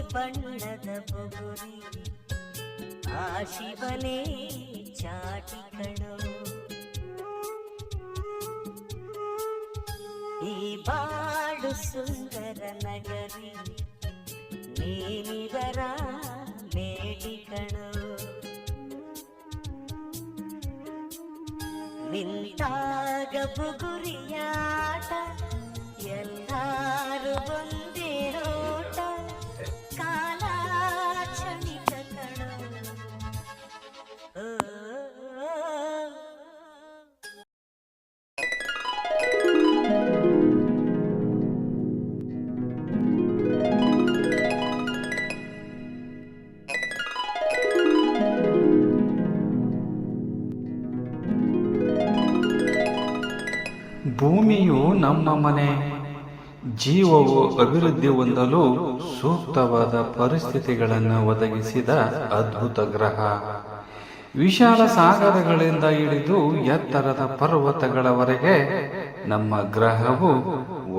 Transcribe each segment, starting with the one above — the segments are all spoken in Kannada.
ಬಣ್ಣದ ಬುಗುರಿ ಆ ಶಿವನೇ ಚಾಟಿ ಕಣೋ ಈ ಬಾಳು ಸುಂದರ ನಗರಿ ನೀನಿದರ ಮೇಡಿ ಕಣೋ ನಿಂತಾಗ ಬುಗುರಿಯಾಟ ಭೂಮಿಯು ನಮ್ಮ ಮನೆ ಜೀವವು ಅಭಿವೃದ್ಧಿ ಹೊಂದಲು ಸೂಕ್ತವಾದ ಪರಿಸ್ಥಿತಿಗಳನ್ನು ಒದಗಿಸಿದ ಅದ್ಭುತ ಗ್ರಹ. ವಿಶಾಲ ಸಾಗರಗಳಿಂದ ಹಿಡಿದು ಎತ್ತರದ ಪರ್ವತಗಳವರೆಗೆ ನಮ್ಮ ಗ್ರಹವು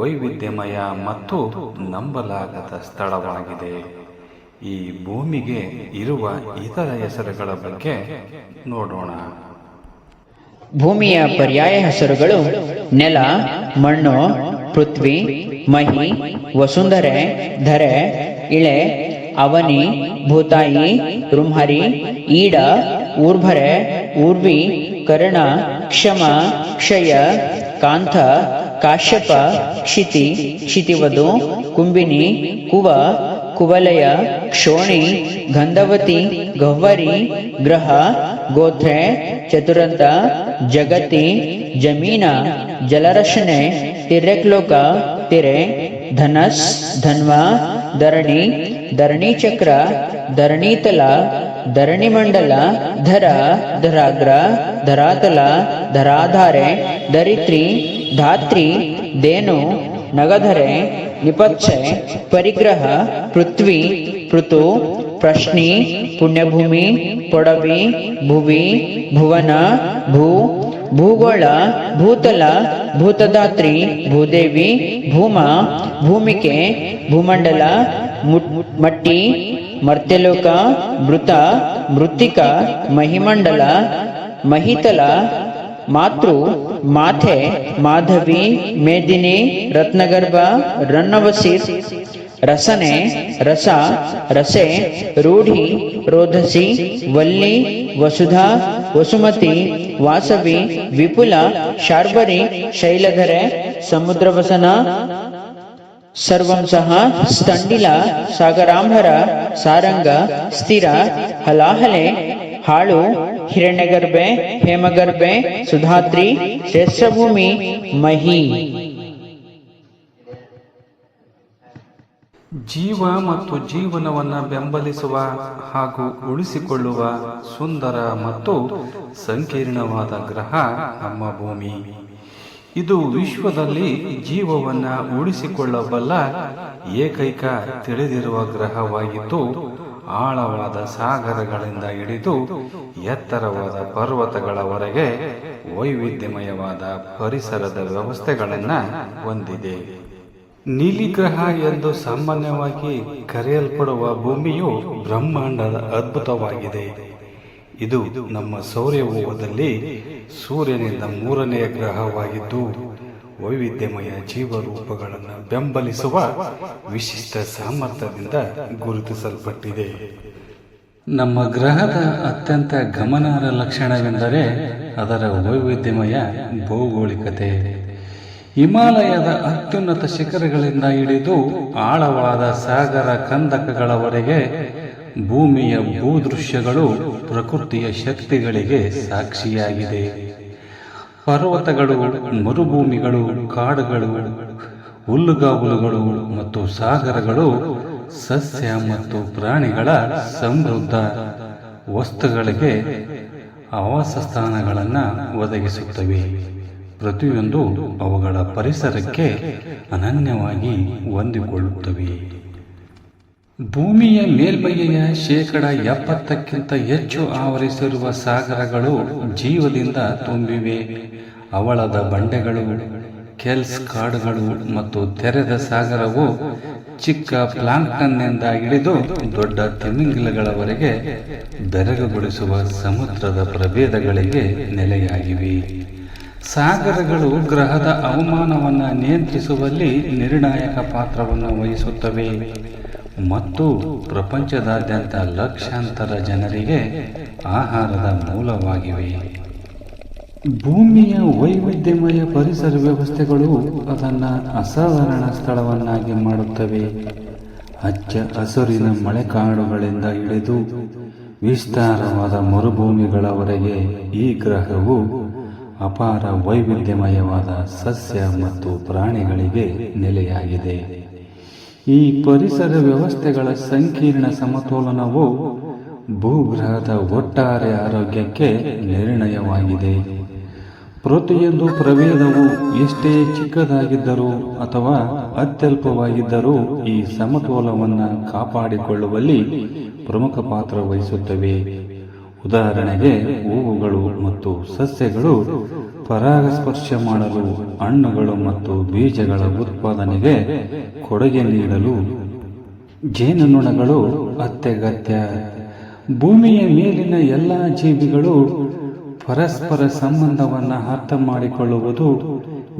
ವೈವಿಧ್ಯಮಯ ಮತ್ತು ನಂಬಲಾಗದ ಸ್ಥಳವಾಗಿದೆ. ಈ ಭೂಮಿಗೆ ಇರುವ ಇತರ ಹೆಸರುಗಳ ಬಗ್ಗೆ ನೋಡೋಣ. ಭೂಮಿಯ ಪರ್ಯಾಯ ಹೆಸರುಗಳು ನೆಲ, ಮಣ್ಣು, ಪೃಥ್ವಿ, ಮಹಿ, ವಸುಂಧರೆ, ಧರೆ, ಇಳೆ, ಅವನಿ, ಭೂತಾಯಿ ರುಂಹರಿ ಈಡ ಊರ್ಭರೆ ಊರ್ವಿ ಕರ್ಣ ಕ್ಷಮ ಕ್ಷಯ ಕಾಂತ ಕಾಶ್ಯಪ ಕ್ಷಿತಿ ಕ್ಷಿತಿವಧು ಕುಂಬಿನಿ ಕುವ ಕುವಲಯ ಕ್ಷೋಣಿ ಗಂಧವತಿ ಗಹ್ವರಿ ಗ್ರಹ ಗೋತ್ರೆ ಚತುರಂತ ಜಗತಿ ಜಮೀನ ಜಲರಶನೆ ತಿರ್ಯಕ್ಲೋಕ ತಿರೆ ಧನಸ್ ಧನ್ವ ಧರಣಿ ಧರಣಿ ಚಕ್ರ ಧರಣೀತಲ ಧರಣಿ ಮಂಡಲ, ಧರ, ಧರಾಗ್ರ, ಧರಾತಲ, ಧರಾಧಾರೆ, ಧರಿತ್ರಿ, ಧಾತ್ರಿ ದೇನು ನಗಧರೆ, ನಿಪತ್ಸೆ, ಪರಿಗ್ರಹ, ಪೃಥ್ವಿ, ಪೃಥು ಪ್ರಶ್ನಿ, ಪುಣ್ಯಭೂಮಿ ಪೊಡವಿ ಭುವಿ, ಭುವನ, ಭೂ, ಭೂಗೋಳ, ಭೂತಲ, ಭೂತದಾತ್ರಿ, ಭೂದೇವಿ, ಭೂಮ, ಭೂಮಿಕೆ, ಭೂಮಂಡಲ ಮಟ್ಟಿ, ಮರ್ತ್ಯಲೋಕ, ಮೃತ, ಮೃತ್ತಿಕ, ಮಹಿಮಂಡಲ, ಮಹಿತಲ, ಮಾತೃ, ಮಾಥೆ, ಮಾಧವಿ, ಮೇದಿನಿ, ರತ್ನಗರ್ಭ ರನ್ನವಸಿರ್ ರಸನೆ ರಸ ರಸೆ ರೂಢಿ ರೋಧಸಿ ವಲ್ಲಿ ವಸುಧಾ ವಸುಮತಿ ವಾಸವಿ ವಿಪುಲ ಶಾರ್ಬರಿ ಶೈಲಧರೆ ಸಮುದ್ರವಸನ ಸರ್ವಂ ಸಹ ಸ್ತಂಡಿಲ ಸಾಗರಾಂಭರ ಸಾರಂಗ ಸ್ಥಿರ ಹಲಾಹಲೆ ಹಾಳು ಹಿರಣ್ಯಗರ್ಭೆ ಹೇಮಗರ್ಭೆ ಸುಧಾತ್ರಿ ಶ್ರೇಷ್ಠಭೂಮಿ ಮಹಿ ಜೀವ ಮತ್ತು ಜೀವನವನ್ನು ಬೆಂಬಲಿಸುವ ಹಾಗೂ ಉಳಿಸಿಕೊಳ್ಳುವ ಸುಂದರ ಮತ್ತು ಸಂಕೀರ್ಣವಾದ ಗ್ರಹ ನಮ್ಮ ಭೂಮಿ. ಇದು ವಿಶ್ವದಲ್ಲಿ ಜೀವವನ್ನು ಉಳಿಸಿಕೊಳ್ಳಬಲ್ಲ ಏಕೈಕ ತಿಳಿದಿರುವ ಗ್ರಹವಾಗಿದ್ದು, ಆಳವಾದ ಸಾಗರಗಳಿಂದ ಹಿಡಿದು ಎತ್ತರವಾದ ಪರ್ವತಗಳವರೆಗೆ ವೈವಿಧ್ಯಮಯವಾದ ಪರಿಸರದ ವ್ಯವಸ್ಥೆಗಳನ್ನು ಹೊಂದಿದೆ. ನೀಲಿಗ್ರಹ ಎಂದು ಸಾಮಾನ್ಯವಾಗಿ ಕರೆಯಲ್ಪಡುವ ಭೂಮಿಯು ಬ್ರಹ್ಮಾಂಡದ ಅದ್ಭುತವಾಗಿದೆ. ಇದು ನಮ್ಮ ಸೌರ್ಯವ್ಯೂಹದಲ್ಲಿ ಸೂರ್ಯನಿಂದ ಮೂರನೆಯ ಗ್ರಹವಾಗಿದ್ದು, ವೈವಿಧ್ಯಮಯ ಜೀವರೂಪಗಳನ್ನು ಬೆಂಬಲಿಸುವ ವಿಶಿಷ್ಟ ಸಾಮರ್ಥ್ಯದಿಂದ ಗುರುತಿಸಲ್ಪಟ್ಟಿದೆ. ನಮ್ಮ ಗ್ರಹದ ಅತ್ಯಂತ ಗಮನಾರ್ಹ ಲಕ್ಷಣವೆಂದರೆ ಅದರ ವೈವಿಧ್ಯಮಯ ಭೌಗೋಳಿಕತೆ. ಹಿಮಾಲಯದ ಅತ್ಯುನ್ನತ ಶಿಖರಗಳಿಂದ ಹಿಡಿದು ಆಳವಾದ ಸಾಗರ ಕಂದಕಗಳವರೆಗೆ ಭೂಮಿಯ ಭೂದೃಶ್ಯಗಳು ಪ್ರಕೃತಿಯ ಶಕ್ತಿಗಳಿಗೆ ಸಾಕ್ಷಿಯಾಗಿದೆ. ಪರ್ವತಗಳು, ಮರುಭೂಮಿಗಳು, ಕಾಡುಗಳು, ಹುಲ್ಲುಗಾವಲುಗಳು ಮತ್ತು ಸಾಗರಗಳು ಸಸ್ಯ ಮತ್ತು ಪ್ರಾಣಿಗಳ ಸಮೃದ್ಧ ವಸ್ತುಗಳಿಗೆ ಆವಾಸ ಸ್ಥಾನಗಳನ್ನು ಒದಗಿಸುತ್ತವೆ. ಪ್ರತಿಯೊಂದು ಅವುಗಳ ಪರಿಸರಕ್ಕೆ ಅನನ್ಯವಾಗಿ ಹೊಂದಿಕೊಳ್ಳುತ್ತವೆ. ಭೂಮಿಯ ಮೇಲ್ಮೈಯ ಶೇಕಡ ಎಪ್ಪತ್ತಕ್ಕಿಂತ ಹೆಚ್ಚು ಆವರಿಸಿರುವ ಸಾಗರಗಳು ಜೀವದಿಂದ ತುಂಬಿವೆ. ಅವಳದ ಬಂಡೆಗಳು, ಕೆಲ್ಸ್ ಕಾಡುಗಳು ಮತ್ತು ತೆರೆದ ಸಾಗರವು ಚಿಕ್ಕ ಪ್ಲಾಂಕ್ಟನ್ನಿಂದ ಹಿಡಿದು ದೊಡ್ಡ ತಿಮಿಂಗಿಲಗಳವರೆಗೆ ಬೆರಗುಗೊಳಿಸುವ ಸಮುದ್ರದ ಪ್ರಭೇದಗಳಿಗೆ ನೆಲೆಯಾಗಿವೆ. ಸಾಗರಗಳು ಗ್ರಹದ ಅವಮಾನವನ್ನು ನಿಯಂತ್ರಿಸುವಲ್ಲಿ ನಿರ್ಣಾಯಕ ಪಾತ್ರವನ್ನು ವಹಿಸುತ್ತವೆ. ಮತ್ತು ಪ್ರಪಂಚದಾದ್ಯಂತ ಲಕ್ಷಾಂತರ ಜನರಿಗೆ ಆಹಾರದ ಮೂಲವಾಗಿವೆ. ಭೂಮಿಯ ವೈವಿಧ್ಯಮಯ ಪರಿಸರ ವ್ಯವಸ್ಥೆಗಳು ಅದನ್ನು ಅಸಾಧಾರಣ ಸ್ಥಳವನ್ನಾಗಿ ಮಾಡುತ್ತವೆ. ಹಚ್ಚ ಹಸುರಿನ ಮಳೆಕಾಡುಗಳಿಂದ ಹಿಡಿದು ವಿಸ್ತಾರವಾದ ಮರುಭೂಮಿಗಳವರೆಗೆ ಈ ಗ್ರಹವು ಅಪಾರ ವೈವಿಧ್ಯಮಯವಾದ ಸಸ್ಯ ಮತ್ತು ಪ್ರಾಣಿಗಳಿಗೆ ನೆಲೆಯಾಗಿದೆ. ಈ ಪರಿಸರ ವ್ಯವಸ್ಥೆಗಳ ಸಂಕೀರ್ಣ ಸಮತೋಲನವು ಭೂಗ್ರಹದ ಒಟ್ಟಾರೆ ಆರೋಗ್ಯಕ್ಕೆ ನಿರ್ಣಯವಾಗಿದೆ. ಪ್ರತಿಯೊಂದು ಪ್ರಭೇದವು ಎಷ್ಟೇ ಚಿಕ್ಕದಾಗಿದ್ದರೂ ಅಥವಾ ಅತ್ಯಲ್ಪವಾಗಿದ್ದರೂ ಈ ಸಮತೋಲವನ್ನು ಕಾಪಾಡಿಕೊಳ್ಳುವಲ್ಲಿ ಪ್ರಮುಖ ಪಾತ್ರ ವಹಿಸುತ್ತವೆ. ಉದಾಹರಣೆಗೆ ಹೂವುಗಳು ಮತ್ತು ಸಸ್ಯಗಳು ಪರಾಗಸ್ಪರ್ಶ ಮಾಡಲು ಹಣ್ಣುಗಳು ಮತ್ತು ಬೀಜಗಳ ಉತ್ಪಾದನೆಗೆ ಕೊಡುಗೆ ನೀಡಲು ಜೇನುನೊಣಗಳು ಅತ್ಯಗತ್ಯ. ಭೂಮಿಯ ಮೇಲಿನ ಎಲ್ಲ ಜೀವಿಗಳು ಪರಸ್ಪರ ಸಂಬಂಧವನ್ನು ಅರ್ಥ ಮಾಡಿಕೊಳ್ಳುವುದು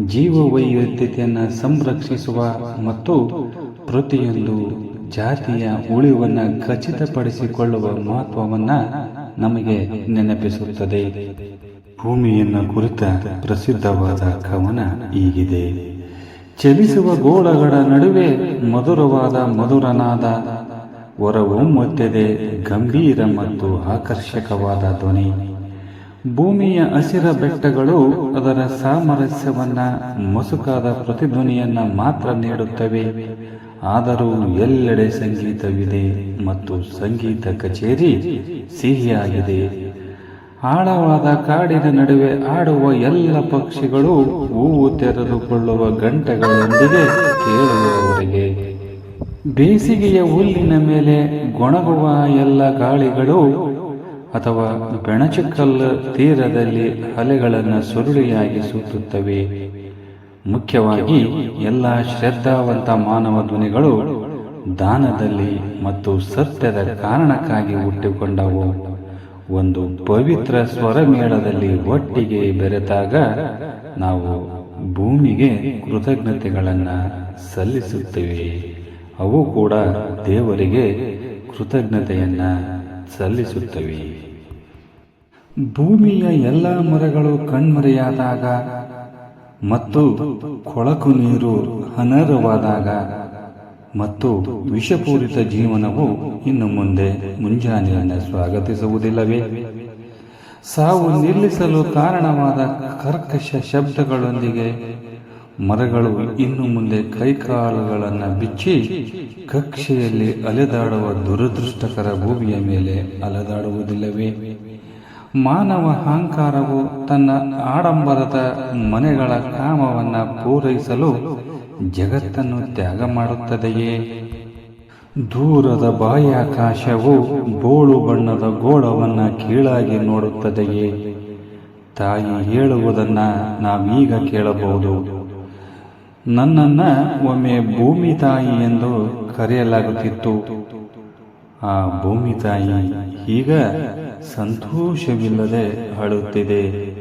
ಜೀವ ವೈವಿಧ್ಯತೆಯನ್ನು ಸಂರಕ್ಷಿಸುವ ಮತ್ತು ಪ್ರತಿಯೊಂದು ಜಾತಿಯ ಉಳಿವನ್ನು ಖಚಿತಪಡಿಸಿಕೊಳ್ಳುವ ಮಹತ್ವವನ್ನು ನಮಗೆ ನೆನಪಿಸುತ್ತದೆ. ಭೂಮಿಯನ್ನು ಕುರಿತ ಪ್ರಸಿದ್ಧವಾದ ಕವನ ಈಗಿದೆ ಚಲಿಸುವ ಗೋಳಗಳ ನಡುವೆ ಮಧುರವಾದ ಮಧುರನಾದ ಹೊರಹೊಮ್ಮುತ್ತದೆ ಗಂಭೀರ ಮತ್ತು ಆಕರ್ಷಕವಾದ ಧ್ವನಿ. ಭೂಮಿಯ ಹಸಿರ ಬೆಟ್ಟಗಳು ಅದರ ಸಾಮರಸ್ಯವನ್ನ, ಮಸುಕಾದ ಪ್ರತಿಧ್ವನಿಯನ್ನ ಮಾತ್ರ ನೀಡುತ್ತವೆ. ಆದರೂ ಎಲ್ಲೆಡೆ ಸಂಗೀತವಿದೆ ಮತ್ತು ಸಂಗೀತ ಕಚೇರಿ ಸಿಹಿಯಾಗಿದೆ. ಆಳವಾದ ಕಾಡಿನ ನಡುವೆ ಆಡುವ ಎಲ್ಲ ಪಕ್ಷಿಗಳು ಹೂವು ತೆರೆದುಕೊಳ್ಳುವ ಗಂಟೆಗಳೊಂದಿಗೆ ಕೇಳುವವರಿಗೆ. ಬೇಸಿಗೆಯ ಹುಲ್ಲಿನ ಮೇಲೆ ಗೊಣಗುವ ಎಲ್ಲ ಗಾಳಿಗಳು ಅಥವಾ ಬೆಣಚುಕಲ್ಲು ತೀರದಲ್ಲಿ ಅಲೆಗಳನ್ನು ಸುರುಳಿಯಾಗಿ ಸುತ್ತುತ್ತವೆ. ಮುಖ್ಯವಾಗಿ ಎಲ್ಲ ಶ್ರದ್ಧಾವಂತ ಮಾನವ ಧ್ವನಿಗಳು ದಾನದಲ್ಲಿ ಮತ್ತು ಸತ್ಯದ ಕಾರಣಕ್ಕಾಗಿ ಹುಟ್ಟಿಕೊಂಡವು. ಒಂದು ಪವಿತ್ರ ಸ್ವರಮೇಳದಲ್ಲಿ ಒಟ್ಟಿಗೆ ಬೆರೆತಾಗ ನಾವು ಭೂಮಿಗೆ ಕೃತಜ್ಞತೆಗಳನ್ನು ಸಲ್ಲಿಸುತ್ತೇವೆ. ಅವು ಕೂಡ ದೇವರಿಗೆ ಕೃತಜ್ಞತೆಯನ್ನು ಸಲ್ಲಿಸುತ್ತವೆ. ಭೂಮಿಯ ಎಲ್ಲ ಮರಗಳು ಕಣ್ಮರೆಯಾದಾಗ ಮತ್ತು ಕೊಳಕು ನೀರು ಅನರ್ಹವಾದಾಗ ಮತ್ತು ವಿಷಪೂರಿತ ಜೀವನವು ಇನ್ನು ಮುಂದೆ ಮುಂಜಾನೆಯನ್ನು ಸ್ವಾಗತಿಸುವುದಿಲ್ಲವೇ? ಸಾವು ನಿಲ್ಲಿಸಲು ಕಾರಣವಾದ ಕರ್ಕಶ ಶಬ್ದಗಳೊಂದಿಗೆ ಮರಗಳು ಇನ್ನು ಮುಂದೆ ಕೈಕಾಲುಗಳನ್ನು ಬಿಚ್ಚಿ ಕಕ್ಷೆಯಲ್ಲಿ ಅಲೆದಾಡುವ ದುರದೃಷ್ಟಕರ ಭೂಮಿಯ ಮೇಲೆ ಅಲೆದಾಡುವುದಿಲ್ಲವೇ? ಮಾನವ ಅಹಂಕಾರವು ತನ್ನ ಆಡಂಬರದ ಮನೆಗಳ ಕಾಮವನ್ನು ಪೂರೈಸಲು ಜಗತ್ತನ್ನು ತ್ಯಾಗ ಮಾಡುತ್ತದೆಯೇ? ದೂರದ ಬಾಹ್ಯಾಕಾಶವು ಬೋಳು ಬಣ್ಣದ ಗೋಳವನ್ನ ಕೀಳಾಗಿ ನೋಡುತ್ತದೆಯೇ? ತಾಯಿ ಹೇಳುವುದನ್ನು ನಾವೀಗ ಕೇಳಬಹುದು. ನನ್ನನ್ನ ಒಮ್ಮೆ ಭೂಮಿ ತಾಯಿ ಎಂದು ಕರೆಯಲಾಗುತ್ತಿತ್ತು. ಆ ಭೂಮಿ ತಾಯಿ ಈಗ ಸಂತೋಷವಿಲ್ಲದೆ ಅಳುತ್ತಿದೆ.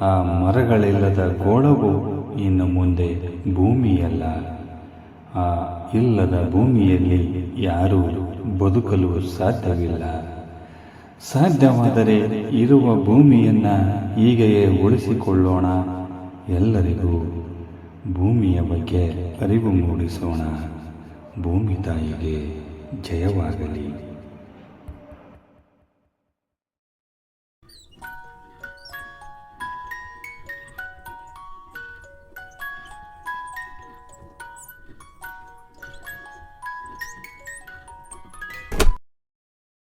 ಆ ಮರಗಳಿಲ್ಲದ ಗೋಳವು ಇನ್ನು ಮುಂದೆ ಭೂಮಿಯಲ್ಲ. ಆ ಇಲ್ಲದ ಭೂಮಿಯಲ್ಲಿ ಯಾರೂ ಬದುಕಲು ಸಾಧ್ಯವಿಲ್ಲ. ಸಾಧ್ಯವಾದರೆ ಇರುವ ಭೂಮಿಯನ್ನ ಹೀಗೆಯೇ ಉಳಿಸಿಕೊಳ್ಳೋಣ. ಎಲ್ಲರಿಗೂ ಭೂಮಿಯ ಬಗ್ಗೆ ಅರಿವು ಮೂಡಿಸೋಣ. ಭೂಮಿ ತಾಯಿಗೆ ಜಯವಾಗಲಿ.